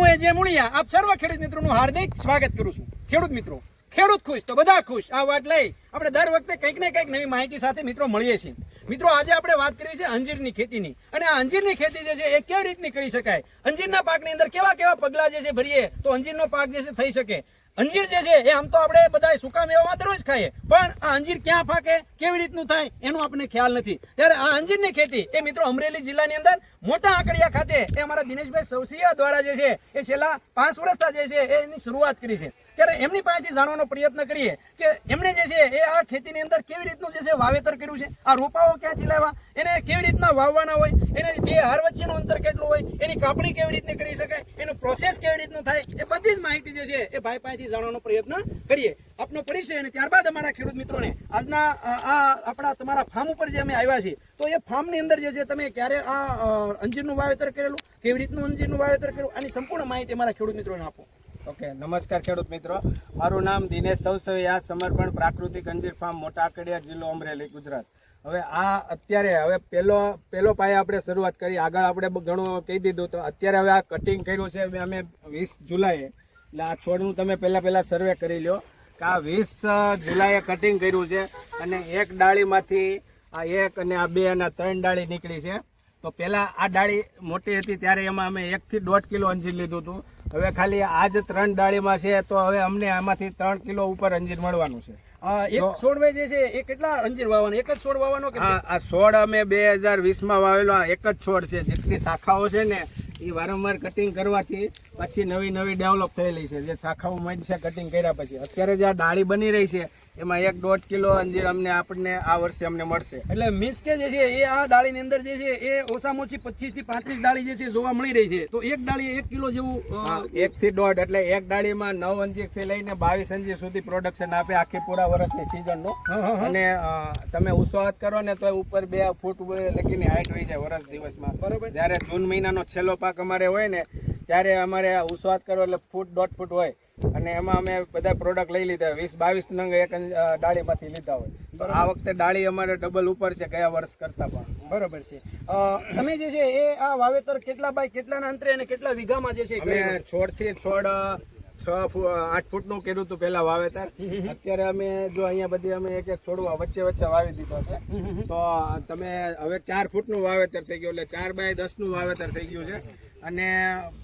હું એ જે મુળિયા, આપ ખુશ તો બધા ખુશ. આ વાત લઈ આપણે દર વખતે કંઈક ને કંઈક નવી માહિતી સાથે મિત્રો મળીએ છીએ. મિત્રો, આજે આપણે વાત કરવી છે અંજીરની ખેતીની. અને આ અંજીરની ખેતી જે છે, એ કેવી રીતની કરી શકાય? અંજીરના પાકની અંદર કેવા કેવા પગલા જે છે ભરીએ, તો અંજીરનો પાક જે છે, થઈ શકે. અંજીર જે છે, એ આમ તો આપણે બધા સુકા મેવામાં દરરોજ ખાઈએ. પણ આ અંજીર ક્યાં પાકે કેવી રીતનું થાય? એનો આપણને ખ્યાલ નથી. ત્યારે આ અંજીરની ખેતી, એ મિત્રો અમરેલી જિલ્લાની અંદર મોટા આંકડિયા ખાતે એ અમારા દિનેશભાઈ સૌસિયા દ્વારા જે છે, એ છેલ્લા પાંચ વર્ષના જે છે એની શરૂઆત કરી છે. ત્યારે એમની પાસેથી જાણવાનો પ્રયત્ન કરીએ કે એમણે જે છે એ આ ખેતીની અંદર કેવી રીતનું જે છે વાવેતર કર્યું છે? આ રોપાઓ ક્યાંથી લાવવા એને કેવી રીતના વાવવાના હોય? એને બે હાર વચ્ચેનું અંતર કેટલું હોય? એની કાપણી કેવી રીતની કરી શકાય? એનું પ્રોસેસ કેવી રીતનું થાય? એ બધી જ માહિતી જે છે એ ભાઈ પાસેથી જાણવાનો પ્રયત્ન કરીએ. આપનો પરિચય અને ત્યારબાદ અમારા ખેડૂત મિત્રોને આજના આ આપણા તમારા ફાર્મ ઉપર જે અમે આવ્યા છીએ, તો એ ફાર્મની અંદર જે છે તમે ક્યારે આ અંજીરનું વાવેતર કરેલું? કેવી રીતનું અંજીરનું વાવેતર કર્યું? આની સંપૂર્ણ માહિતી અમારા ખેડૂત મિત્રોને આપો. ઓકે, નમસ્કાર ખેડૂત મિત્રો. મારું નામ દિનેશ સૌસૈયા સમર્પણ પ્રાકૃતિક અંજીર ફાર્મ મોટા આકડિયા જિલ્લો અમરેલી, ગુજરાત. હવે આ અત્યારે હવે પહેલો પેલો પાયે આપણે શરૂઆત કરી. આગળ આપણે ઘણું કહી દીધું તો અત્યારે હવે આ કટિંગ કર્યું છે. અમે વીસ જુલાઈએ, એટલે આ છોડનું તમે પહેલાં પહેલાં સર્વે કરી લ્યો કે આ વીસ જુલાઈએ કટિંગ કર્યું છે અને એક ડાળીમાંથી આ એક અને આ બે અને ત્રણ ડાળી નીકળી છે. તો પહેલા આ ડાળી મોટી હતી ત્યારે એમાં અમે એકથી દોઢ કિલો અંજીર લીધું હતું. હવે ખાલી આ જ ત્રણ ડાળીમાં છે તો હવે અમને આમાંથી ત્રણ કિલો ઉપર અંજીર મળવાનું છે. આ એક છોડવે જે છે એ કેટલા અંજીર વાવવાનો? એક જ છોડ વાવવાનો આ આ છોડ અમે બે હજાર વીસમાં વાવેલો આ એક જ છોડ છે. જેટલી શાખાઓ છે ને એ વારંવાર કટિંગ કરવાથી પછી નવી નવી ડેવલપ થયેલી છે. જે શાખાઓ છે કટિંગ કર્યા પછી. અત્યારે જે આ ડાળી બની રહી છે એમાં એક દોઢ કિલો અંજીર અમને આપણને આ વર્ષે અમને મળશે. એટલે મીન્સ કે જે છે એ આ ડાળીની અંદર જે છે એ ઓછામાં ઓછી પચીસથી પાંત્રીસ ડાળી જે છે જોવા મળી રહી છે. તો એક ડાળી એક કિલો જેવું એક થી દોઢ એટલે એક ડાળીમાં નવ અંજીરથી લઈને બાવીસ અંજીર સુધી પ્રોડક્શન આપે આખી પૂરા વર્ષની season નું. હા, હા, હા. અને તમે ઉસવાત કરો ને તો ઉપર બે ફૂટ લગીની હાઈટ હોય જાય વર્ષ દિવસમાં. બરોબર. જ્યારે જૂન મહિનાનો છેલ્લો પાક અમારે હોય ને ત્યારે અમારે ઉત્સાહત કરો એટલે ફૂટ દોઢ ફૂટ હોય. અને એમાં અમે બધા પ્રોડક્ટ લઈ લીધા. વીસ બાવીસ નંગ એક ડાળીમાંથી લીધા હોય. આ વખતે ડાળી અમારે ડબલ ઉપર છે ગયા વર્ષ કરતા પણ. બરોબર છે. તમે જે છે એ આ વાવેતર કેટલા બાય કેટલાના અંતરે અને કેટલા વીઘામાં જે છે એ અમે કર્યું? છે? છોડથી છોડ અ, છ ફૂટ આઠ ફૂટનું કર્યું હતું પેલા વાવેતર. અત્યારે અમે જો અહીંયા બધી અમે એક એક છોડવા વચ્ચે વચ્ચે વાવી દીધો છે. તો તમે હવે ચાર ફૂટનું વાવેતર થઈ ગયું એટલે ચાર બાય દસનું વાવેતર થઈ ગયું છે. અને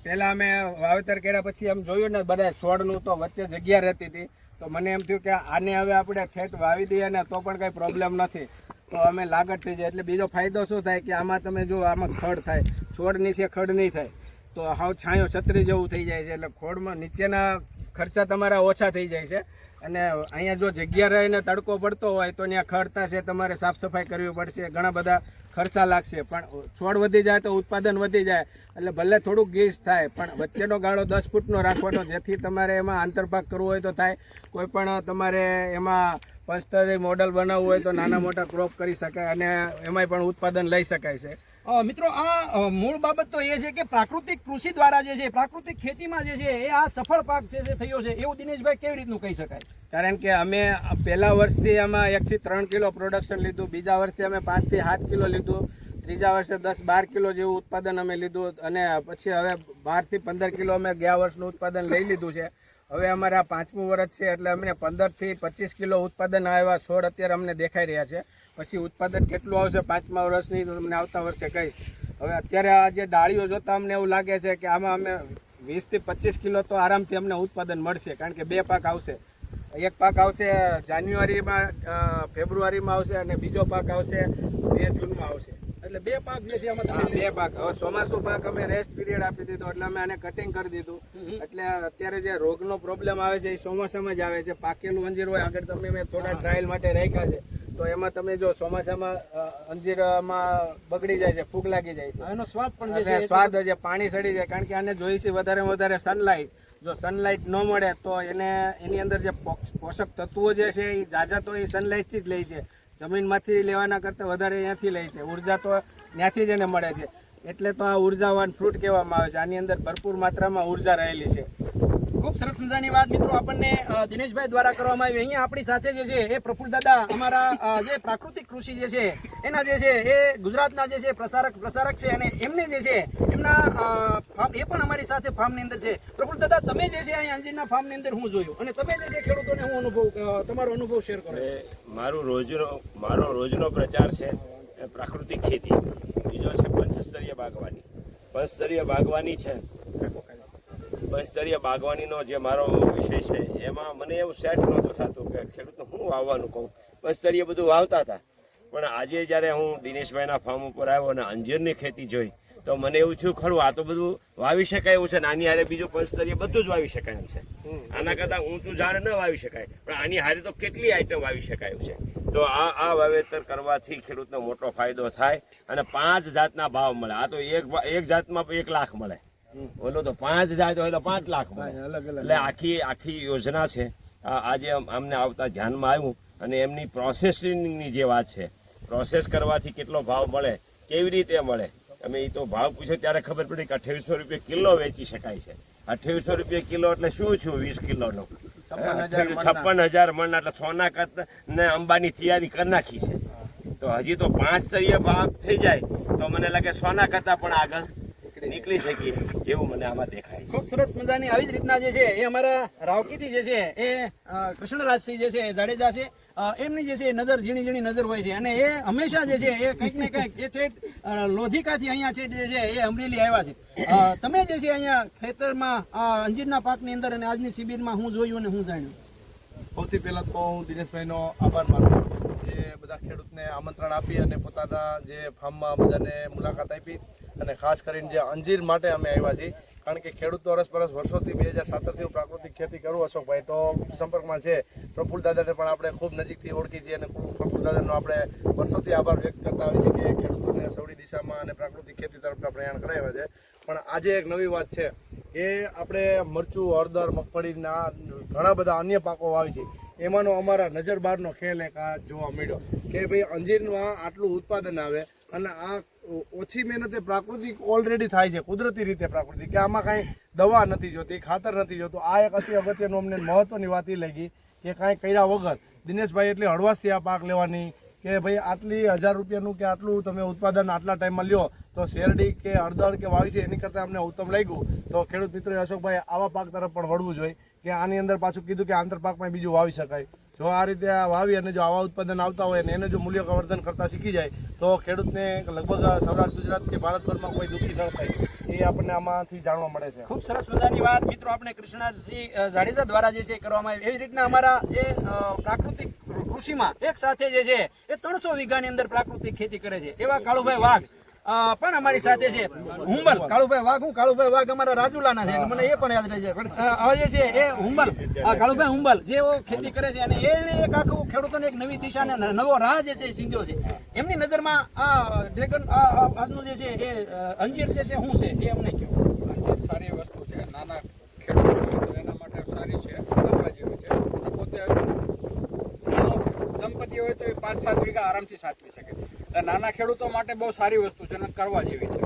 પેલા અમે વાવેતર કર્યા પછી એમ જોયું ને બધા છોડનું તો વચ્ચે જગ્યા રહેતી હતી. તો મને એમ થયું કે આને હવે આપણે ઠેઠ વાવી દઈએ ને તો પણ કઈ પ્રોબ્લેમ નથી. તો અમે લાગત થઈ જાય. એટલે બીજો ફાયદો શું થાય કે આમાં તમે જો આમાં ખડ થાય. છોડ નીચે ખડ નહીં થાય. તો હાવ છાંયો છત્રી જેવું થઈ જાય છે એટલે ખોડમાં નીચેના ખર્ચા તમારા ઓછા થઈ જાય છે. અને અહીંયા જો જગ્યા રહીને તડકો પડતો હોય તો ત્યાં ખડતા છે, તમારે સાફ સફાઈ કરવી પડશે, ઘણા બધા ખર્ચા લાગશે. પણ છોડ વધી જાય તો ઉત્પાદન વધી જાય એટલે ભલે થોડુંક ગીસ થાય, પણ વચ્ચેનો ગાળો દસ ફૂટનો રાખવાનો, જેથી તમારે એમાં આંતરપાક કરવો હોય તો થાય. કોઈ પણ તમારે એમાં પંચતરી મોડલ બનાવવું હોય તો નાના મોટા ક્રોપ કરી શકાય અને એમાંય પણ ઉત્પાદન લઈ શકાય છે. મિત્રો, આ મૂળ બાબત તો એ છે કે પ્રાકૃતિક કૃષિ દ્વારા જે છે, પ્રાકૃતિક ખેતીમાં જે છે, એ આ સફળ પાક છે જે થયો છે, એવું દિનેશભાઈ કેવી રીતનું કહી શકાય? કારણ કે અમે પહેલા વર્ષથી આમાં એકથી ત્રણ કિલો પ્રોડક્શન લીધું, બીજા વર્ષે અમે પાંચથી સાત કિલો લીધું, ત્રીજા વર્ષે દસ બાર કિલો જેવું ઉત્પાદન અમે લીધું અને પછી હવે બારથી પંદર કિલો અમે ગયા વર્ષનું ઉત્પાદન લઈ લીધું છે. હવે અમારે આ પાંચમું વર્ષ છે એટલે અમને પંદરથી પચીસ કિલો ઉત્પાદન આવ્યા છોડ અત્યારે અમને દેખાઈ રહ્યા છે. પછી ઉત્પાદન કેટલું આવશે પાંચમા વર્ષની તો તમને આવતા વર્ષે કહીશ. હવે અત્યારે આ જે ડાળીઓ જોતા અમને એવું લાગે છે કે આમાં અમે વીસથી પચીસ કિલો તો આરામથી અમને ઉત્પાદન મળશે કારણ કે બે પાક આવશે. એક પાક આવશે જાન્યુઆરીમાં ફેબ્રુઆરીમાં આવશે અને બીજો પાક આવશે બે જૂનમાં આવશે. એટલે બે પાક જે છે આમાં બે પાક. હવે ચોમાસું પાક અમે રેસ્ટ પીરિયડ આપી દીધો એટલે અમે આને કટિંગ કરી દીધું. એટલે અત્યારે જે રોગનો પ્રોબ્લેમ આવે છે એ ચોમાસામાં જ આવે છે. પાકેલું અંજીર હોય આગળ તમે મેં થોડા ટ્રાયલ માટે રાખ્યા છે. તો એમાં તમે જો ચોમાસામાં અંજીરમાં બગડી જાય છે ફૂગ લાગી જાય છે. એનો સ્વાદ પણ જે છે સ્વાદ છે પાણી સડી જાય કારણ કે આને જોઈ છે વધારે વધારે સનલાઇટ જો સનલાઇટ ન મળે તો એને એની અંદર જે પોષ- પોષક તત્વો જે છે એ જાજા તો એ સનલાઇટથી જ લે છે. જમીનમાંથી લેવાના કરતાં વધારે ત્યાંથી લે છે. ઊર્જા તો ત્યાંથી જ એને મળે છે. એટલે તો આ ઉર્જાવાન ફ્રૂટ કહેવામાં આવે છે. આની અંદર ભરપૂર માત્રામાં ઊર્જા રહેલી છે. ખૂબ સરસ મજાની વાત મિત્રો આપણને દિનેશભાઈ દ્વારા કરવામાં આવી. અહીંયા આપણી સાથે જે છે, એ પ્રફુલ દાદા, અમારા જે પ્રાકૃતિક કૃષિ જે છે, એના જે છે, એ ગુજરાતના જે છે, પ્રસારક પ્રસારક છે અને એમને જે છે, એમના ફાર્મ, એ પણ અમારી સાથે ફાર્મની અંદર છે. પ્રફુલ દાદા, તમે જે છે, અહીંયા અંજીરના ફાર્મની અંદર હું જોયું અને તમે જે છે, ખેડૂતોને હું અનુભવ તમારો અનુભવ શેર કરો. મારું રોજનો, મારો રોજનો પ્રચાર છે પ્રાકૃતિક ખેતી. બીજો છે પંચસ્તરીય બાગવાની. પંચસ્તરીય બાગવાની છે પંચસ્તરીય બાગવાનીનો જે મારો વિષય છે એમાં મને એવું સેટ નહોતું થતું કે ખેડૂતને હું વાવવાનું કહું. પંચસ્તરીય બધું વાવતા હતા. પણ આજે જ્યારે હું દિનેશભાઈના ફાર્મ ઉપર આવ્યો અને અંજીરની ખેતી જોઈ તો મને એવું થયું ખરું આ તો બધું વાવી શકાય એવું છે નાની હારે બીજું પંચતરીય બધું જ વાવી શકાય એમ છે. આના કરતાં ઊંચું ઝાડ ન વાવી શકાય પણ આની હારે તો કેટલી આઈટમ વાવી શકાય છે. તો આ આ વાવેતર કરવાથી ખેડૂતનો મોટો ફાયદો થાય અને પાંચ જાતના ભાવ મળે. આ તો એક એક જાતમાં એક લાખ મળે. ઓલો તો પાંચ હજાર તો પાંચ લાખ એટલે આખી આખી યોજના છે. આજે અમને આવતા ધ્યાનમાં આવ્યું અને એમની પ્રોસેસિંગની જે વાત છે પ્રોસેસ કરવાથી કેટલો ભાવ મળે કેવી રીતે મળે? અમે એ તો ભાવ પૂછ્યો ત્યારે ખબર પડી કે અઠ્યાવીસો રૂપિયા કિલો વેચી શકાય છે. અઠ્યાવીસો રૂપિયા કિલો એટલે શું છું વીસ કિલોનો? છપ્પન હજાર મણ એટલે સોના કરતા ને અંબાની તૈયારી કરી નાખી છે. તો હજી તો પાંચ તૈયાર ભાવ થઈ જાય તો મને લાગે સોના કરતા પણ આગળ નીકળી શકીએ એવું મને આમાં દેખાય ખૂબ સરસ મજાની આવી જ રીતના જે છે એ અમારા રાવકીથી જે છે એ કૃષ્ણરાજસિંહ જે છે જાડેજા છે. એમની જે છે નજર ઝીણી ઝીણી નજર હોય છે. અને એ હંમેશા જે છે એ કંઈક ને કંઈક, એ ઠેઠ લોધિકાથી અહીંયા ઠેઠ જે છે એ અમરેલી આવ્યા છે. તમે જે છે અહીંયા ખેતરમાં અંજીરના પાકની અંદર અને આજની શિબિરમાં હું જોયું અને હું જાણ્યું. સૌથી પહેલાં તો હું દિનેશભાઈનો આભાર માનું જે બધા ખેડૂતને આમંત્રણ આપી અને પોતાના જે ફાર્મમાં બધાને મુલાકાત આપી અને ખાસ કરીને જે અંજીર માટે અમે આવ્યા છીએ. કારણ કે ખેડૂતો અરસપરસ વર્ષોથી બે હજાર સાતરથી હું પ્રાકૃતિક ખેતી કરું અશોકભાઈ તો સંપર્કમાં છે. પ્રફુલ દાદાને પણ આપણે ખૂબ નજીકથી ઓળખી છીએ અને પ્રફુલ દાદાનો આપણે વર્ષોથી આભાર વ્યક્ત કરતા હોઈએ છીએ કે ખેડૂતોને સૌડી દિશામાં અને પ્રાકૃતિક ખેતી તરફના પ્રયાણ કરાવ્યા છે. પણ આજે એક નવી વાત છે એ આપણે મરચું, હળદર, મગફળીના ઘણા બધા અન્ય પાકો વાવી છે. એમાંનો અમારા નજર બહારનો ખેલ એક આ જોવા મળ્યો કે ભાઈ અંજીરમાં આટલું ઉત્પાદન આવે અને આ ઓછી મહેનતે પ્રાકૃતિક ઓલરેડી થાય છે, કુદરતી રીતે પ્રાકૃતિક, કે આમાં કાંઈ દવા નથી જોતી, ખાતર નથી જોતું. આ એક અતિ અગત્યનું અમને મહત્ત્વની વાત એ લાગી કે કાંઈ કર્યા વગર દિનેશભાઈ એટલે હળવાશથી આ પાક લેવાની કે ભાઈ આટલી હજાર રૂપિયાનું કે આટલું તમે ઉત્પાદન આટલા ટાઈમમાં લ્યો, તો શેરડી કે હળદર કે વાવી છે, એની કરતાં અમને ઉત્તમ લાગ્યું. તો ખેડૂત મિત્ર અશોકભાઈ આવા પાક તરફ પણ વળવું જોઈએ, કે આની અંદર પાછું કીધું કે આંતર પાકમાં બીજું વાવી શકાય. જો આ રીતે આ વાવી અને જો આવા ઉત્પાદન આવતા હોય અને એને જો મૂલ્યવર્ધન કરતા શીખી જાય, તો ખેડૂતને લગભગ સૌરાષ્ટ્ર, ગુજરાત કે ભારતભરમાં કોઈ દુઃખી ન થાય. એ આપણને આમાંથી જાણવા મળે છે. ખૂબ સરસ મજાની વાત. મિત્રો, આપણે કૃષ્ણસિંહ જાડેજા દ્વારા જે છે કરવામાં આવી. એવી રીતના અમારા જે પ્રાકૃતિક કૃષિમાં એક સાથે જે છે એ ત્રણસો વીઘાની અંદર પ્રાકૃતિક ખેતી કરે છે. એવા કાળુભાઈ વાઘ પણ અમારી સાથે છે. હુંબલ કાળુભાઈ વાઘ, હું કાળુભાઈ વાઘ અમારા રાજુલાના છે, મને એ પણ યાદ રહે છે. છે, એ હુંબલ કાળુભાઈ હુંબલ જે ખેતી કરે છે અને એને એક આખું ખેડૂતોને એક નવી દિશા અને નવો રાહ જે છે સીંધ્યો છે. એમની નજરમાં આ ડ્રેગન આજનું જે છે, એ અંજીર જે છે, શું છે, એ અમને કહો. અંજીર સારી વસ્તુ છે, નાના ખેડૂતો એના માટે સારી છે, કરવા જેવી છે. પોતે દંપતી હોય તો એ પાંચ, સાત વીઘા આરામથી સાચવી શકે. એટલે નાના ખેડૂતો માટે બહુ સારી વસ્તુ છે અને કરવા જેવી છે.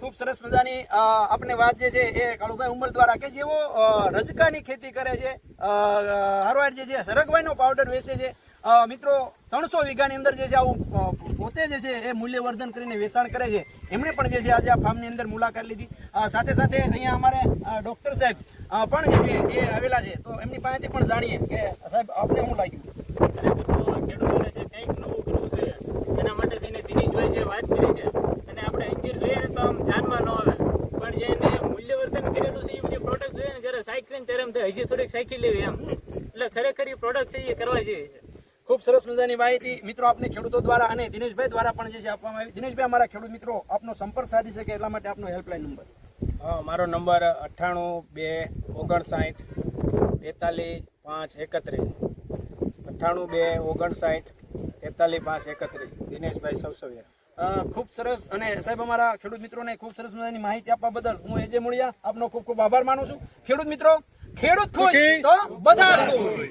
ખૂબ સરસ મજાની આપણે વાત જે છે એ કાળુભાઈ ઉંમર દ્વારા કે જેઓ રજકાની ખેતી કરે છે હારવાર જે છે સરગવાઈનો પાવડર વેચે છે. મિત્રો, ત્રણસો વીઘાની અંદર જે છે આવું પોતે જે છે એ મૂલ્યવર્ધન કરીને વેચાણ કરે છે. એમણે પણ જે છે આજે આ ફાર્મની અંદર મુલાકાત લીધી. સાથે સાથે અહીંયા અમારે ડૉક્ટર સાહેબ પણ જે છે એ આવેલા છે. તો એમની પાસેથી પણ જાણીએ કે સાહેબ આપને શું લાગ્યું? ખેડૂતોને છે કંઈક નવું કરવું છે એના માટે થઈને દિનેશભાઈ જે વાત કરી છે અને આપણે અંજીર જોઈએ ને તો આમ ધ્યાનમાં ન આવે. પણ જે એને મૂલ્યવર્ધન કરેલું છે એ બધી પ્રોડક્ટ જોઈએ ને જ્યારે સાયકલિંગ ત્યારે એમ થાય હજી થોડીક સાયકલ લેવી એમ. એટલે ખરેખર એ પ્રોડક્ટ છે એ કરવા જેવી છે. ખૂબ સરસ મજાની માહિતી. મિત્રો આપને ખેડૂતો દ્વારા અને દિનેશભાઈ દ્વારા પણ જે છે આપવામાં આવી. દિનેશભાઈ અમારા ખેડૂત મિત્રો આપનો સંપર્ક સાધી શકે એટલા માટે આપનો હેલ્પલાઇન નંબર હા મારો નંબર અઠ્ઠાણું બે ઓગણસાઠ તેતાલીસ પાંચ એકત્રીસ. અઠ્ઠાણું બે ઓગણસાઠ તેતાલીસ પાંચ એકત્રીસ. દિનેશભાઈ સવસવિયા. ખૂબ સરસ. અને સાહેબ અમારા ખેડૂત મિત્રોને ખૂબ સરસ મજાની માહિતી આપવા બદલ હું એજે મૂળિયા આપનો ખૂબ ખૂબ આભાર માનું છું. ખેડૂત મિત્રો ખેડૂત ખુશ તો બધા ખુશ.